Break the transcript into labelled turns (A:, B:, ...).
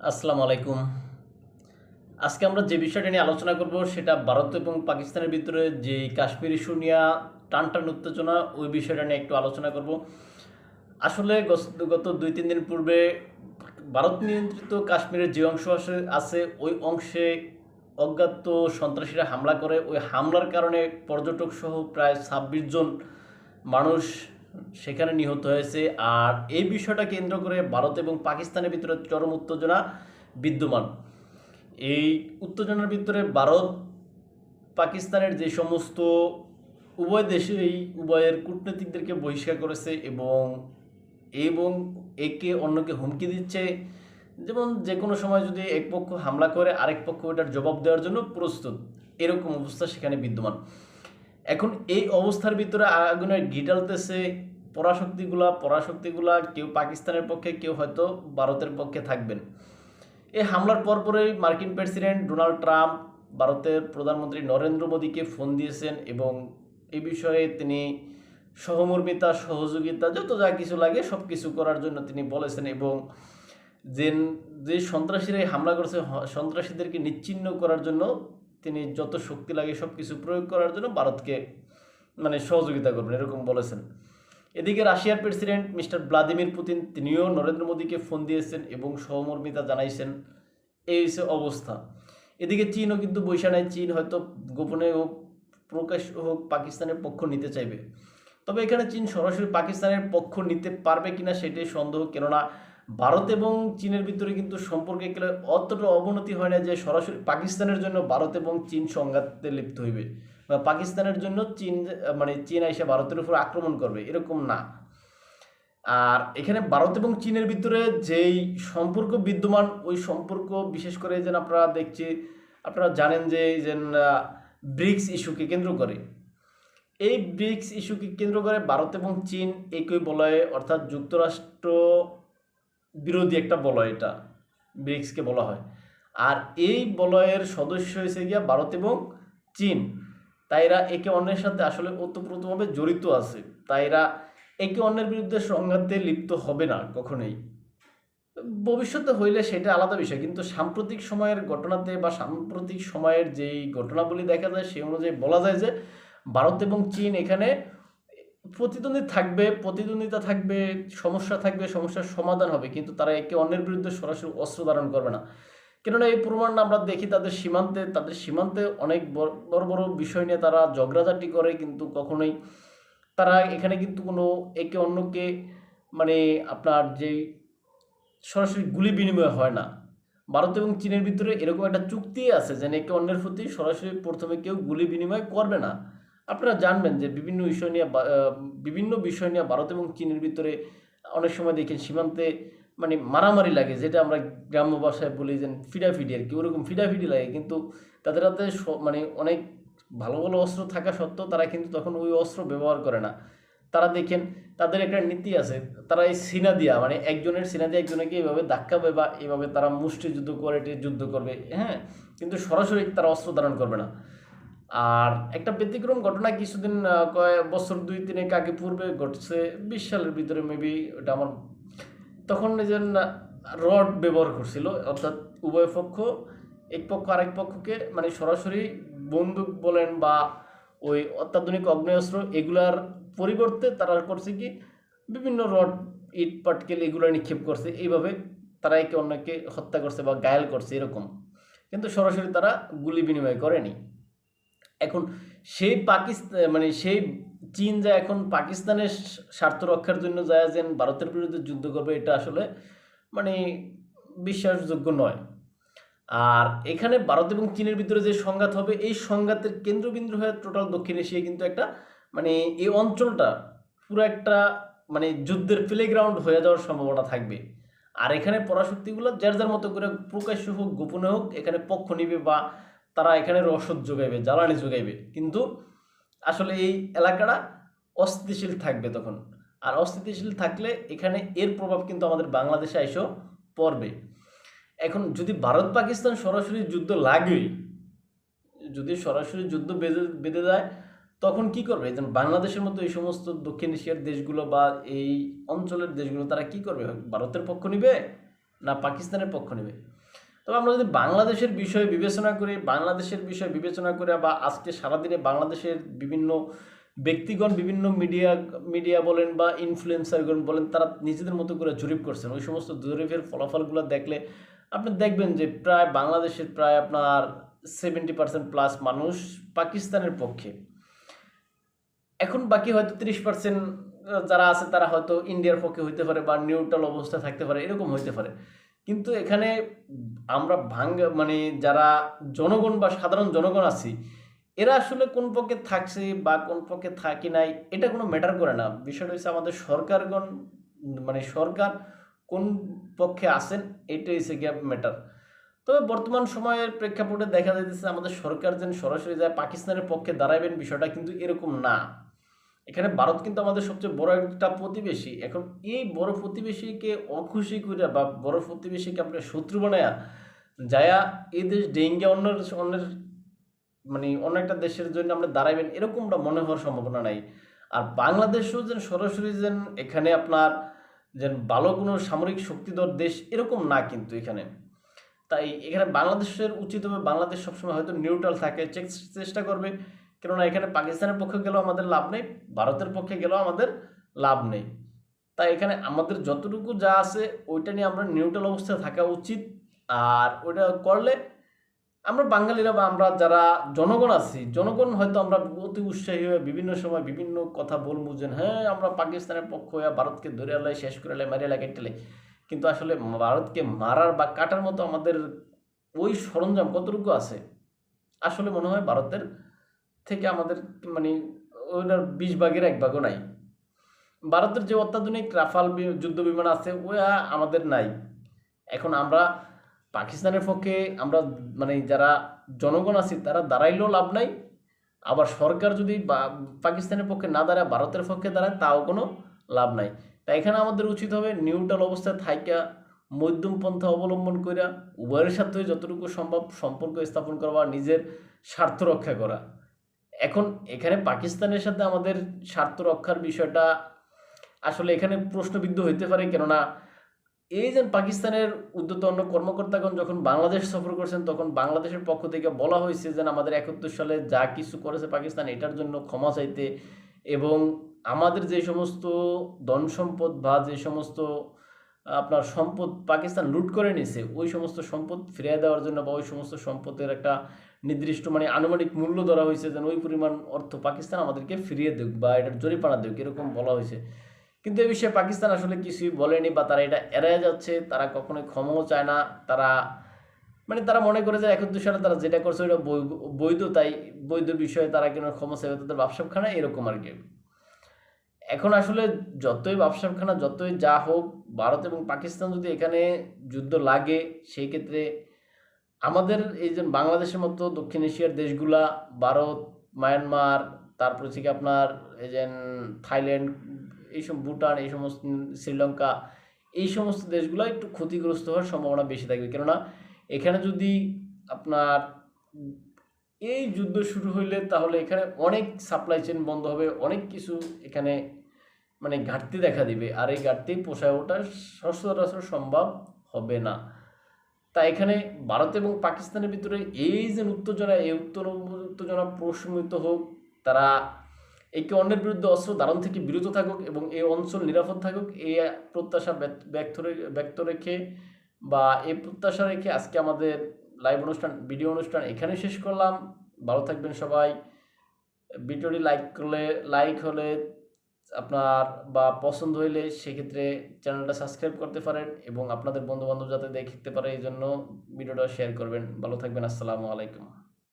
A: আসসালামু আলাইকুম। আজকে আমরা যে বিষয়টা নিয়ে আলোচনা করব সেটা ভারত এবং পাকিস্তানের ভিতরে যে কাশ্মীর ইস্যু নিয়ে টান টান উত্তেজনা, ওই বিষয়টা নিয়ে একটু আলোচনা করব। আসলে গত দুই তিন দিন পূর্বে ভারত নিয়ন্ত্রিত কাশ্মীরের যে অংশ আছে, ওই অংশে অজ্ঞাত সন্ত্রাসীরা হামলা করে। ওই হামলার কারণে পর্যটক সহ প্রায় ছাব্বিশ জন মানুষ সেখানে নিহত হয়েছে। আর এই বিষয়টা কেন্দ্র করে ভারত এবং পাকিস্তানের ভিতরে চরম উত্তেজনা বিদ্যমান। এই উত্তেজনার ভিতরে ভারত, পাকিস্তানের যে সমস্ত উভয় দেশেই উভয়ের কূটনীতিকদেরকে বহিষ্কার করেছে এবং এবং একে অন্যকে হুমকি দিচ্ছে। যেমন যে কোনো সময় যদি এক পক্ষ হামলা করে, আরেক পক্ষ ওটার জবাব দেওয়ার জন্য প্রস্তুত। এরকম অবস্থা সেখানে বিদ্যমান। এখন এই অবস্থার ভিতরে আগুনের গিটালতেছে পরাশক্তিগুলা পরাশক্তিগুলা কেউ পাকিস্তানের পক্ষে, কেউ হয়তো ভারতের পক্ষে থাকবেন। এই হামলার পরপরই মার্কিন প্রেসিডেন্ট ডোনাল্ড ট্রাম্প ভারতের প্রধানমন্ত্রী নরেন্দ্র মোদীকে ফোন দিয়েছেন এবং এই বিষয়ে তিনি সহমর্মিতা, সহযোগিতা, যত যা কিছু লাগে সব কিছু করার জন্য তিনি বলেছেন এবং যে যে সন্ত্রাসীরা হামলা করেছে সন্ত্রাসীদেরকে নিচ্ছিন্ন করার জন্য তিনি যত শক্তি লাগে সব কিছু প্রয়োগ করার জন্য ভারতকে মানে সহযোগিতা করবেন, এরকম বলেছেন। এদিকে রাশিয়ার প্রেসিডেন্ট মিস্টার ভ্লাদিমির পুতিন তিনিও নরেন্দ্র মোদীকে ফোন দিয়েছেন এবং সহমর্মিতা জানাইছেন। এই অবস্থা। এদিকে চীনও কিন্তু বৈশা নাই, চীন হয়তো গোপনে হোক, প্রকাশ হোক, পাকিস্তানের পক্ষ নিতে চাইবে। তবে এখানে চীন সরাসরি পাকিস্তানের পক্ষ নিতে পারবে কিনা সেটাই সন্দেহ, কেননা ভারত এবং চীনের ভিতরে কিন্তু সম্পর্কে অতটা অবনতি হয় না যে সরাসরি পাকিস্তানের জন্য ভারত এবং চীন সংঘাতে লিপ্ত হইবে। বা পাকিস্তানের জন্য চীন মানে চীন এসে ভারতের উপর আক্রমণ করবে, এরকম না। আর এখানে ভারত এবং চীনের ভিতরে যেই সম্পর্ক বিদ্যমান, ওই সম্পর্ক বিশেষ করে যেন আপনারা দেখছি, আপনারা জানেন যে যেন ব্রিক্স ইস্যুকে কেন্দ্র করে। এই ব্রিক্স ইস্যুকে কেন্দ্র করে ভারত এবং চীন একই বলয়ে, অর্থাৎ যুক্তরাষ্ট্র বিরোধী একটা বলয় এটা, ব্রিক্সকে বলা হয়। আর এই বলয়ের সদস্য হয়েছে গিয়া ভারত এবং চীন। তাইরা একে অন্যের সাথে আসলে ওতপ্রোতভাবে জড়িত আছে। তাইরা একে অন্যের বিরুদ্ধে সংঘাতে লিপ্ত হবে না কখনোই। ভবিষ্যতে হইলে সেটা আলাদা বিষয়, কিন্তু সাম্প্রতিক সময়ের ঘটনাতে বা সাম্প্রতিক সময়ের যেই ঘটনাবলী দেখা যায়, সেই অনুযায়ী বলা যায় যে ভারত এবং চীন এখানে প্রতিদ্বন্দ্বী থাকবে, প্রতিদ্বন্দ্বিতা থাকবে, সমস্যা থাকবে, সমস্যার সমাধান হবে, কিন্তু তারা একে অন্যের বিরুদ্ধে সরাসরি অস্ত্র ধারণ করবে না। কেননা এই প্রমাণ আমরা দেখি তাদের সীমান্তে তাদের সীমান্তে অনেক বড় বড় বিষয় নিয়ে তারা ঝগড়াঝাটি করে, কিন্তু কখনোই তারা এখানে কিন্তু কোনো একে অন্যকে মানে আপনার যেই সরাসরি গুলি বিনিময় হয় না। ভারত এবং চীনের ভিতরে এরকম একটা চুক্তি আছে যে একে অন্যের প্রতি সরাসরি প্রথমে কেউ গুলি বিনিময় করবে না। আপনারা জানবেন যে বিভিন্ন বিষয় নিয়ে বিভিন্ন বিষয় নিয়ে ভারত এবং চীনের ভিতরে অনেক সময় দেখেন সীমান্তে মানে মারামারি লাগে, যেটা আমরা গ্রাম্য ভাষায় বলি যে ফিডাফিডি আর কি। ওরকম ফিডাফিডি লাগে, কিন্তু তাদের হাতে মানে অনেক ভালো ভালো অস্ত্র থাকা সত্ত্বেও তারা কিন্তু তখন ওই অস্ত্র ব্যবহার করে না। তারা দেখেন, তাদের একটা নীতি আছে, তারা এই সিনা দিয়া মানে একজনের সিনা দিয়ে একজনকে এইভাবে ধাক্কাবে বা এইভাবে তারা মুষ্টি যুদ্ধ করে যুদ্ধ করবে হ্যাঁ কিন্তু সরাসরি তারা অস্ত্র ধারণ করবে না। আর একটা ব্যতিক্রম ঘটনা কিছুদিন কয়েক বছর দুই তিনেক আগে পূর্বে ঘটছে, বিশ সালের ভিতরে মেবি ওটা আমার তখন নিজের রড ব্যবহার করছিল, অর্থাৎ উভয় পক্ষ, এক পক্ষ আরেক পক্ষকে মানে সরাসরি বন্দুক বলেন বা ওই অত্যাধুনিক অগ্নেয়াস্ত্র এগুলার পরিবর্তে তারা করছে কি, বিভিন্ন রড ইট পাটকেল এগুলো নিক্ষেপ করছে। এইভাবে তারা একে অন্যকে হত্যা করছে বা ঘায়াল করছে এরকম। কিন্তু সরাসরি তারা গুলি বিনিময় করেনি। এখন সেই পাকিস্তান মানে সেই চীন যা এখন পাকিস্তানের স্বার্থ রক্ষার জন্য যায় যেন ভারতের বিরুদ্ধে যুদ্ধ করবে, এটা আসলে মানে বিশ্বাসযোগ্য নয়। আর এখানে ভারত এবং চীনের ভিতরে যে সংঘাত হবে, এই সংঘাতের কেন্দ্রবিন্দু হয়ে টোটাল দক্ষিণ এশিয়া কিন্তু একটা মানে এই অঞ্চলটা পুরো একটা মানে যুদ্ধের প্লেগ্রাউন্ড হয়ে যাওয়ার সম্ভাবনা থাকবে। আর এখানে পরাশক্তিগুলো যার যার মতো করে প্রকাশ্য হোক, গোপনে হোক, এখানে পক্ষ নিবে বা তারা এখানে রসদ যোগাইবে জ্বালানি যোগাইবে কিন্তু আসলে এই এলাকাটা অস্থিতিশীল থাকবে তখন। আর অস্থিতিশীল থাকলে এখানে এর প্রভাব কিন্তু আমাদের বাংলাদেশে এসেও পড়বে। এখন যদি ভারত পাকিস্তান সরাসরি যুদ্ধ লাগেই যদি সরাসরি যুদ্ধ বেঁধে বেঁধে যায় তখন কি করবে? যেমন বাংলাদেশের মতো এই সমস্ত দক্ষিণ এশিয়ার দেশগুলো বা এই অঞ্চলের দেশগুলো, তারা কি করবে? ভারতের পক্ষ নিবে না পাকিস্তানের পক্ষ নেবে? তবে আমরা যদি বাংলাদেশের বিষয়ে বিবেচনা করি, বাংলাদেশের বিষয় বিবেচনা করে বা আজকে সারাদিনে বাংলাদেশের বিভিন্ন ব্যক্তিগণ, বিভিন্ন মিডিয়া মিডিয়া বলেন বা ইনফ্লুয়েন্সারগণ বলেন, তারা নিজেদের মতো করে জরিপ করছেন। ওই সমস্ত জরিপের ফলাফলগুলো দেখলে আপনি দেখবেন যে প্রায় বাংলাদেশের প্রায় আপনার সেভেন্টি পার্সেন্ট প্লাস মানুষ পাকিস্তানের পক্ষে। এখন বাকি হয়তো তিরিশ পার্সেন্ট যারা আছে তারা হয়তো ইন্ডিয়ার পক্ষে হইতে পারে বা নিউট্রাল অবস্থা থাকতে পারে, এরকম হইতে পারে। কিন্তু এখানে আমরা ভাঙ্গ মানে যারা জনগণ বা সাধারণ জনগণ আছি, এরা আসলে কোন পক্ষে থাকছে বা কোন পক্ষে থাকি নাই, এটা কোনো ম্যাটার করে না। বিষয়টা হচ্ছে আমাদের সরকারগণ মানে সরকার কোন পক্ষে আছেন এটাই হচ্ছে গিয়ে ম্যাটার তবে বর্তমান সময়ের প্রেক্ষাপটে দেখা যাইতেছে আমাদের সরকার যেন সরাসরি যায়, পাকিস্তানের পক্ষে দাঁড়াবেন বিষয়টা কিন্তু এরকম না। এখানে ভারত কিন্তু আমাদের সবচেয়ে বড় একটা প্রতিবেশী। এখন এই বড় প্রতিবেশীকে অখুশি করে বা বড় প্রতিবেশীকে আপনার শত্রু বানায়া যায়া এই দেশ ডেঙ্গে অন্যের অন্যের মানে অন্য একটা দেশের জন্য আমরা দাঁড়াবেন এরকমটা মনে হওয়ার সম্ভাবনা নাই। আর বাংলাদেশও যেন সরাসরি যেন এখানে আপনার যেন ভালো কোনো সামরিক শক্তিধর দেশ এরকম না কিন্তু এখানে। তাই এখানে বাংলাদেশের উচিত হবে বাংলাদেশ সবসময় হয়তো নিউট্রাল থাকে চেষ্টা করবে। কেননা এখানে পাকিস্তানের পক্ষে গেলেও আমাদের লাভ নেই, ভারতের পক্ষে গেলেও আমাদের লাভ নেই। তাই এখানে আমাদের যতটুকু যা আছে, ওইটা নিয়ে আমরা নিউট্রাল অবস্থায় থাকা উচিত। আর ওইটা করলে আমরা বাঙালিরা বা আমরা যারা জনগণ আছি, জনগণ হয়তো আমরা অতি উৎসাহী হয়ে বিভিন্ন সময় বিভিন্ন কথা বলব যে হ্যাঁ আমরা পাকিস্তানের পক্ষ হয়ে ভারতকে ধরে আলাই শেষ করে আলাই মারিয়ে লাগে, টেলে। কিন্তু আসলে ভারতকে মারার বা কাটার মতো আমাদের ওই সরঞ্জাম কতটুকু আছে? আসলে মনে হয় ভারতের থেকে আমাদের মানে ওইটার বিশ ভাগের এক ভাগও নাই। ভারতের যে অত্যাধুনিক রাফাল যুদ্ধ বিমান আছে, ওয়া আমাদের নাই। এখন আমরা পাকিস্তানের পক্ষে আমরা মানে যারা জনগণ আছি, তারা দাঁড়াইলেও লাভ নাই। আবার সরকার যদি পাকিস্তানের পক্ষে না দাঁড়ায়, ভারতের পক্ষে দাঁড়ায়, তাও কোনো লাভ নাই। তাই এখানে আমাদের উচিত হবে নিউট্রাল অবস্থায় থাইকা, মধ্যম পন্থা অবলম্বন কইরা উভয়ের সাথে যতটুকু সম্ভব সম্পর্ক স্থাপন করা বা নিজের স্বার্থ রক্ষা করা। এখন এখানে পাকিস্তানের সাথে আমাদের স্বার্থ রক্ষার বিষয়টা আসলে এখানে প্রশ্নবিদ্ধ হইতে পারে, কেননা এই যে পাকিস্তানের উদ্যতন কর্মকর্তাগণ যখন বাংলাদেশ সফর করছেন, তখন বাংলাদেশের পক্ষ থেকে বলা হয়েছে যে আমাদের একাত্তর সালে যা কিছু করেছে পাকিস্তান, এটার জন্য ক্ষমা চাইতে। এবং আমাদের যে সমস্ত ধন সম্পদ বা যে সমস্ত, আপনার সম্পদ পাকিস্তান লুট করে নিয়েছে, ওই সমস্ত সম্পদ ফিরিয়ে দেওয়ার জন্য বা ওই সমস্ত সম্পদের একটা নির্দিষ্ট মানে আনুমানিক মূল্য ধরা হয়েছে যেন ওই পরিমাণ অর্থ পাকিস্তান আমাদেরকে ফিরিয়ে দেক বা এটার জরিপানা দেক, এরকম বলা হয়েছে। কিন্তু এ বিষয়ে পাকিস্তান আসলে কিছুই বলেনি বা তারা এটা এড়ায় যাচ্ছে, তারা কখনোই ক্ষমাও চায় না, তারা মানে তারা মনে করে যে একাত্তর সালে তারা যেটা করছে ওটা বৈধ তাই বৈধ বিষয়ে তারা কেন ক্ষমা চাইবে, তাদের ব্যবসাখানা এরকম আর কি। এখন আসলে যতই ব্যবসাখানা যতই যা হোক, ভারত এবং পাকিস্তান যদি এখানে যুদ্ধ লাগে, সেই ক্ষেত্রে আমাদের এই যে বাংলাদেশের মতো দক্ষিণ এশিয়ার দেশগুলা, ভারত, মায়ানমার, তারপরে থেকে আপনার এই যে থাইল্যান্ড এইসব ভুটান, এই সমস্ত শ্রীলঙ্কা, এই সমস্ত দেশগুলো একটু ক্ষতিগ্রস্ত হওয়ার সম্ভাবনা বেশি থাকবে। কেননা এখানে যদি আপনার এই যুদ্ধ শুরু হইলে তাহলে এখানে অনেক সাপ্লাই চেন বন্ধ হবে, অনেক কিছু এখানে মানে ঘাটতি দেখা দিবে। আর এই ঘাটতি পোষায় ওঠা সচরাচর সম্ভব হবে না। তাই এখানে ভারত এবং পাকিস্তানের ভিতরে এই যে উত্তেজনা, এই উত্তর, উত্তেজনা প্রশমিত হোক, তারা একে অন্যের বিরুদ্ধে অস্ত্র ধারণ থেকে বিরত থাকুক এবং এই অঞ্চল নিরাপদ থাকুক এই প্রত্যাশা ব্যক্ত ব্যক্ত রেখে বা এই প্রত্যাশা রেখে আজকে আমাদের লাইভ অনুষ্ঠান ভিডিও অনুষ্ঠান এখানে শেষ করলাম। ভালো থাকবেন সবাই। ভিডিওটি লাইক করলে লাইক হলে আপনার বা পছন্দ হইলে সেক্ষেত্রে চ্যানেলটা সাবস্ক্রাইব করতে পারেন এবং আপনাদের বন্ধুবান্ধব যাতে দেখতে পারে, এই জন্য ভিডিওটা শেয়ার করবেন। ভালো থাকবেন, আসসালামু আলাইকুম।